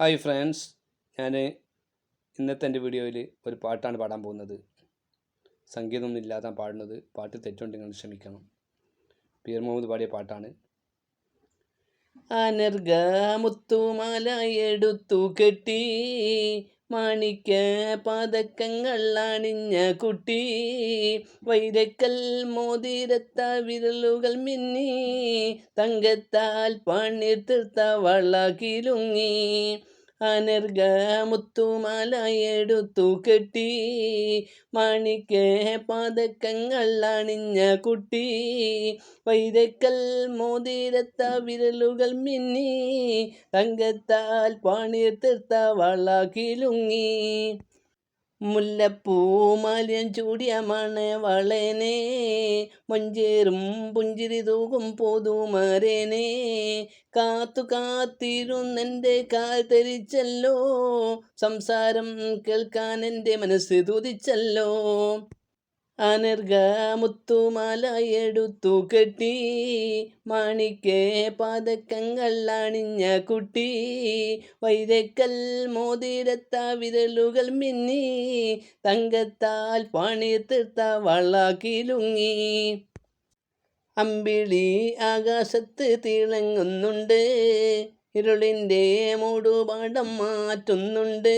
Hi friends ഞാൻ ഇന്നത്തെ എന്റെ വീഡിയോയിൽ ഒരു പാട്ടാണ് പാടാൻ പോകുന്നത്. സംഗീതമൊന്നും ഇല്ലാതെ പാടുന്നത്. പാട്ട് തെറ്റുണ്ടെങ്കിൽ ക്ഷമിക്കണം. പീർ മുഹമ്മദ് പാടിയ പാട്ടാണ്. അനർഗ മുത്തുമാല എടുത്തു കെട്ടി. മാണിക്ക പതക്കങ്ങൾ അണിഞ്ഞ കുട്ടി. വൈരക്കൽ മോതിരത്ത വിരലുകൾ മിന്നി. തങ്കത്താൽ പണിർ തീർത്ത അനർഗ മുത്തുമാലയെടുത്തു കെട്ടി. മാണിക്ക് പാതക്കങ്ങൾ അണിഞ്ഞ കുട്ടി. വൈരക്കൽ മോതിരത്ത വിരലുകൾ മിന്നി. തങ്കത്താൽ പണിർ തീർത്ത വളകിലുങ്ങി മുല്ലപ്പൂമാല്യം ചൂടിയ മണവളനെ മഞ്ചേറും പുഞ്ചിരി തൂകും പൊതുമരനെ. കാത്തു കാത്തിരുന്നെന്റെ കാൽ തെരിച്ചല്ലോ സംസാരം കേൾക്കാൻ എന്റെ മനസ്സ് തുതിച്ചല്ലോ. അനർഗ മുത്തുമാലയെടുത്തു കെട്ടി. മാണിക്കേ പാതക്കങ്ങൾ അണിഞ്ഞ കുട്ടി. വൈരക്കൽ മോതിരത്ത വിരലുകൾ മിന്നി. തങ്കത്താൽ പണി വള്ളാക്കിലുങ്ങി അമ്പിളി ആകാശത്ത് തിളങ്ങുന്നുണ്ട്. ഇരുളിന്റെ മൂടുപാടം മാറ്റുന്നുണ്ട്.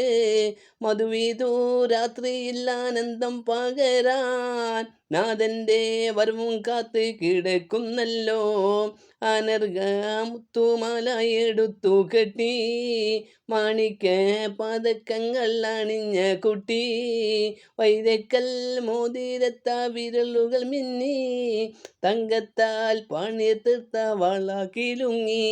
മധുവീതു രാത്രിയിൽ ആനന്ദം പകരാൻ നാഥന്റെ വരവും കാത്ത് കിടക്കുന്നല്ലോ. അനർഘ കെട്ടി മാണിക്ക പതക്കങ്ങൾ അണിഞ്ഞ കുട്ടി. വൈരക്കൽ മോതിരത്ത വിരലുകൾ മിന്നി തങ്കത്താൽ പണി തീർത്ത വളകിലുങ്ങി